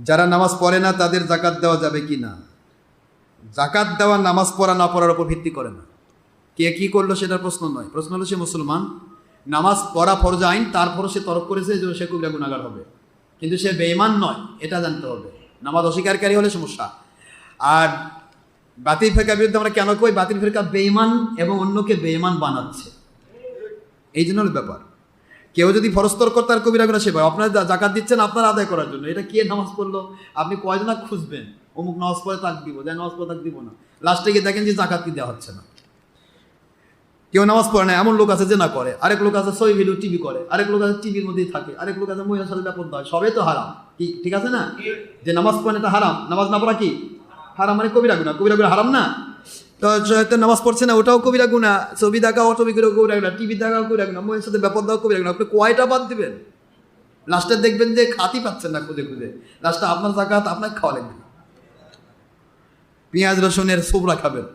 যারা নামাজ পড়ে না, তাদের জাকাত দেওয়া যাবে কি না? জাকাত দেওয়া, নামাজ পড়া না পড়ার উপর ভিত্তি করে না। কে কি করল সেটার প্রশ্ন নয়। প্রশ্ন হলো সে মুসলমান। নামাজ পড়া ফরজ আইন তারপরও সে তরক করেছে যে সে কবিরা গুণাগার হবে। কিন্তু সে বেঈমান নয়, এটা জানতে হবে। নামাজ অস্বীকারী হলে সমস্যা। আর বাতিল ফেরকার বিরুদ্ধে আমরা কেন কই? বাতিল ফেরকা বেঈমান এবং অন্যকে বেঈমান বানাচ্ছে। এই জন্য ব্যাপার। কেউ যদি ফরস্তর কর্তার কবিরা গুণা সে পায়, আপনার জাকাত দিচ্ছেন আপনার আদায় করার জন্য। এটা কে নামাজ পড়ল? আপনি কয়জনা খুঁজবেন? অমুক নামাজ পড়ে তাক দিব যাই নামাজ পড়ে তাক দিব না। লাস্টে গিয়ে দেখেন যে জাকাত কি দেওয়া হচ্ছে না। কেউ নামাজ পড়ে না, এমন লোক আছে যে না করে। আরেক লোক আছে সই ভিডিও টিভি করে, আরেক লোক আছে টিভির মধ্যেই থাকে, আরেক লোক আছে মহিলার সাথে ব্যাপক হয় সবই তো হারাম। কি, ঠিক আছে না? যে নামাজ পড়ে এটা হারাম। নামাজ না পড়া কি? হারাম মানে কবিরা গুণা কবিরা গুণা হারাম না? তো নামাজ পড়ছে না, ওটাও কবিরা গুণা ছবি দেখাও, ছবি করে কবিরা গুণা টিভি দেখাও কবিরা গুণা মহিলার সাথে ব্যাপার দাও কবিরা গুণা আপনি কয়টা বাদ দিবেন? লাস্টে দেখবেন যে খাতি পাচ্ছেন না খুঁজে খুঁজে লাস্টে আপনার জাকাত আপনার খাওয়া লাগবে। পেঁয়াজ রসুনের সোবরা খাবেন।